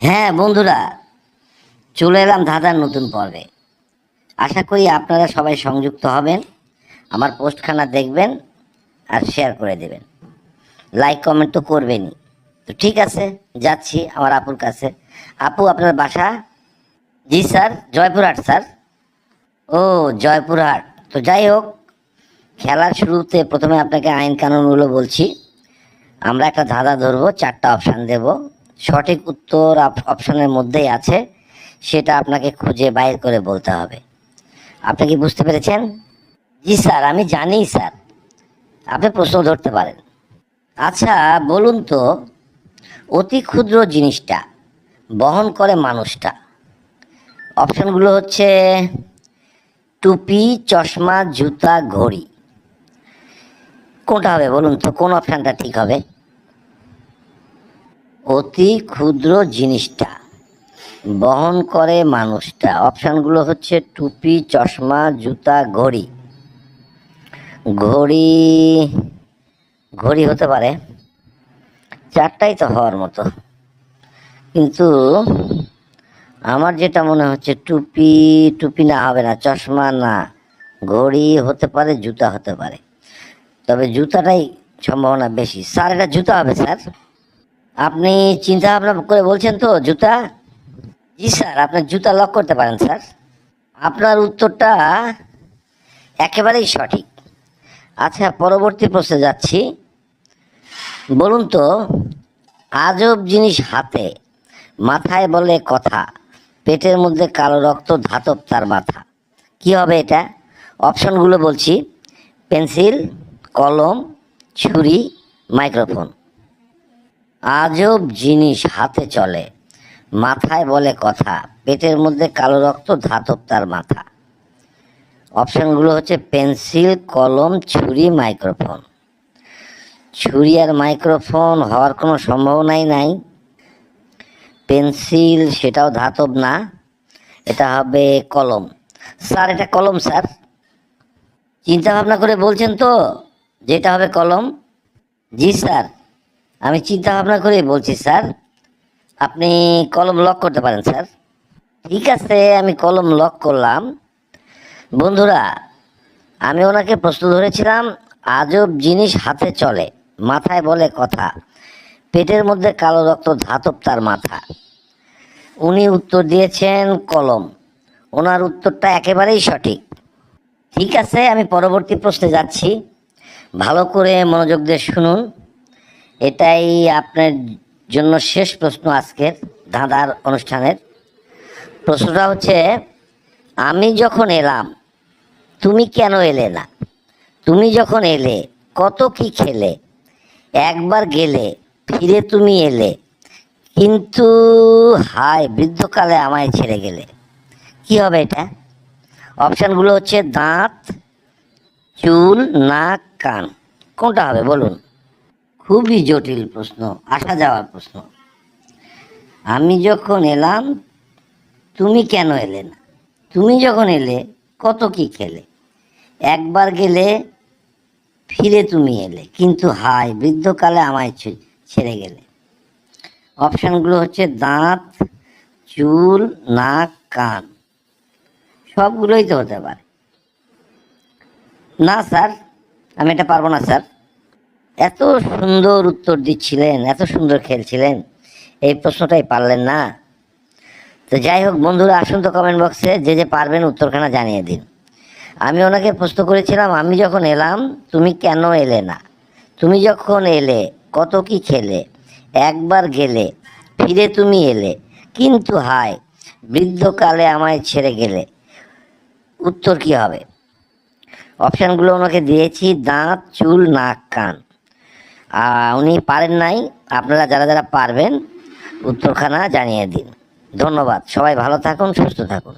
হ্যাঁ বন্ধুরা, চলে এলাম ধাঁধার নতুন পর্বে। আশা করি আপনারা সবাই সংযুক্ত হবেন, আমার পোস্টখানা দেখবেন আর শেয়ার করে দেবেন। লাইক কমেন্ট তো করবেনই। তো ঠিক আছে, যাচ্ছি আমার আপুর কাছে। আপু, আপনার বাসা? জি, স্যার, জয়পুরহাট, স্যার। ও, জয়পুরহাট। তো যাই হোক, খেলার শুরুতে প্রথমে আপনাকে আইন কানুনগুলো বলছি। আমরা একটা ধাঁধা ধরবো, চারটা অপশান দেব। সঠিক উত্তর অপশানের মধ্যেই আছে। সেটা আপনাকে খুঁজে বাইর করে বলতে হবে। আপনি কি বুঝতে পেরেছেন? জি স্যার, আমি জানি স্যার। আপনি প্রশ্ন ধরতে পারেন। আচ্ছা বলুন তো, অতি ক্ষুদ্র জিনিসটা বহন করে মানুষটা। অপশানগুলো হচ্ছে টুপি, চশমা, জুতা, ঘড়ি। কোনটা হবে বলুন তো? কোন অপশানটা ঠিক হবে? অতি ক্ষুদ্র জিনিসটা, বহন করে মানুষটা। অপশানগুলো হচ্ছে টুপি, চশমা, জুতা, ঘড়ি। ঘড়ি ঘড়ি হতে পারে। চারটাই তো হওয়ার মতো। কিন্তু আমার যেটা মনে হচ্ছে, টুপি টুপি না হবে না, চশমা না, ঘড়ি হতে পারে, জুতা হতে পারে। তবে জুতাটাই সম্ভাবনা বেশি। স্যার, এটা জুতা হবে, স্যার? আপনি চিন্তা ভাবনা করে বলছেন তো জুতা? জি স্যার, আপনার জুতা লক করতে পারেন, স্যার। আপনার উত্তরটা একেবারেই সঠিক। আচ্ছা পরবর্তী প্রশ্নে যাচ্ছি। বলুন তো, আজব জিনিস হাতে, মাথায় বলে কথা, পেটের মধ্যে কালো রক্ত ধাতব তার মাথা। কি হবে এটা? অপশনগুলো বলছি। পেন্সিল, কলম, ছুরি, মাইক্রোফোন। আজব জিনিস হাতে চলে। মাথায় বলে কথা, পেটের মধ্যে কালো রক্ত, ধাতব তার মাথা। অপশনগুলো হচ্ছে পেন্সিল, কলম, ছুরি, মাইক্রোফোন। ছুরি আর মাইক্রোফোন হওয়ার কোনো সম্ভাবনাই নাই। পেন্সিল সেটাও ধাতব না, এটা হবে কলম। স্যার, এটা কলম, স্যার। চিন্তা ভাবনা করে বলছেন তো যেটা হবে কলম? জি, স্যার। আমি চিন্তা ভাবনা করে বলছি, স্যার। আপনি কলম লক করতে পারেন, স্যার। ঠিক আছে, আমি কলম লক করলাম। বন্ধুরা, আমি ওনাকে প্রশ্ন ধরেছিলাম, আজব জিনিস হাতে চলে, মাথায় বলে কথা। পেটের মধ্যে কালো রক্ত ধাতব তার মাথা। উনি উত্তর দিয়েছেন কলম। ওনার উত্তরটা একেবারেই সঠিক। ঠিক আছে, আমি পরবর্তী প্রশ্নে যাচ্ছি। ভালো করে মনোযোগ দিয়ে শুনুন। এটাই আপনার জন্য শেষ প্রশ্ন আজকের ধাঁধার অনুষ্ঠানের। প্রশ্নটা হচ্ছে, আমি যখন এলাম, তুমি কেন এলে না? তুমি যখন এলে, কত কি খেলে? একবার গেলে, ফিরে তুমি এলে, কিন্তু হায়, বৃদ্ধকালে আমায় ছেড়ে গেলে। কি হবে এটা? অপশানগুলো হচ্ছে দাঁত, চুল, নাক, কান। কোনটা হবে? বলুন। খুবই জটিল প্রশ্ন, আসা যাওয়ার প্রশ্ন। আমি যখন এলাম, তুমি কেন এলে না? তুমি যখন এলে, কত কি খেলে? একবার গেলে ফিরে তুমি এলে, কিন্তু হায়, বৃদ্ধকালে আমায় ছেড়ে গেলে। অপশানগুলো হচ্ছে দাঁত, চুল, নাক, কান। সবগুলোই তো হতে পারে। না, স্যার, আমি এটা পারব না, স্যার। এত সুন্দর উত্তর দিচ্ছিলেন, এত সুন্দর খেলছিলেন এই প্রশ্নটাই পারলেন না। তো যাই হোক, বন্ধুরা, আসুন তো কমেন্ট বক্সে যে যে পারবেন উত্তরখানা জানিয়ে দিন। আমি ওনাকে প্রশ্ন করেছিলাম, আমি যখন এলাম, তুমি কেন এলে না? তুমি যখন এলে, কত কি খেলে? একবার গেলে, ফিরে তুমি এলে, কিন্তু হায়, বৃদ্ধকালে আমায় ছেড়ে গেলে। উত্তর কি হবে? অপশানগুলো ওনাকে দিয়েছি, দাঁত, চুল, নাক, কান। উনি পারেন নাই। আপনারা যারা যারা পারবেন, উত্তরখানা জানিয়ে দিন। ধন্যবাদ। সবাই ভালো থাকুন, সুস্থ থাকুন।